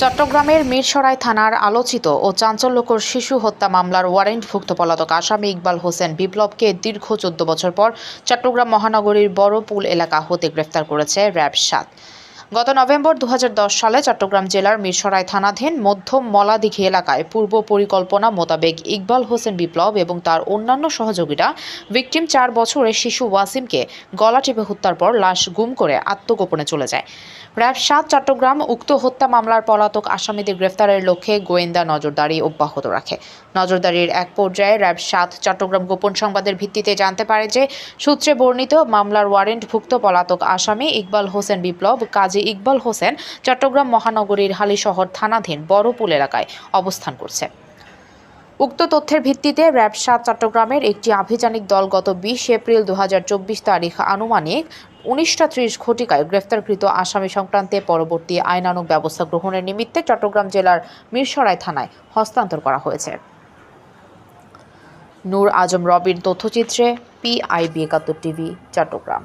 চট্টগ্রামের মিরসরাই থানার আলোচিত ও চাঞ্চল্যকর শিশু হত্যা মামলার ওয়ারেন্টভুক্ত পলাতক আসামি ইকবাল হোসেন বিপ্লবকে দীর্ঘ চোদ্দ বছর পর চট্টগ্রাম মহানগরীর বড়পুল এলাকা হতে গ্রেফতার করেছে র্যাব সাত। গত নভেম্বর দু হাজার দশ সালে চট্টগ্রাম জেলার মিরসরাই থানাধীন মধ্যম মলাদিঘি এলাকায় পূর্ব পরিকল্পনা মোতাবেক ইকবাল হোসেন বিপ্লব এবং তার অন্যান্য সহযোগীরা ভিকটিম চার বছরের শিশু ওয়াসিমকে গলা টিপে হত্যার পর লাশ গুম করে আত্মগোপনে চলে যায়। র্যাব সাত চট্টগ্রাম উক্ত হত্যা মামলার পলাতক আসামিদের গ্রেফতারের লক্ষ্যে গোয়েন্দা নজরদারি অব্যাহত রাখে। নজরদারির এক পর্যায়ে র্যাব সাত চট্টগ্রাম গোপন সংবাদের ভিত্তিতে জানতে পারে যে সূত্রে বর্ণিত, মামলার ওয়ারেন্টভুক্ত পলাতক আসামি ইকবাল হোসেন বিপ্লব কাজী ইকবাল হোসেন চট্টগ্রাম মহানগরীর হালিশহর থানাধীন বড়পুল এলাকায় অবস্থান করছে। উক্ত তথ্যের ভিত্তিতে র্যাব সাত চট্টগ্রামের একটি আভিযানিক দল গত বিশ এপ্রিল দুহাজার চব্বিশ তারিখ আনুমানিক উনিশটা ত্রিশ ঘটিকায় গ্রেফতারকৃত আসামি সংক্রান্তে পরবর্তী আইনানুগ ব্যবস্থা গ্রহণের নিমিত্তে চট্টগ্রাম জেলার মিরসরাই থানায় হস্তান্তর করা হয়েছে। নূর আজম রবির তথ্যচিত্রে, পিআইবি একাত্তর টিভি, চট্টগ্রাম।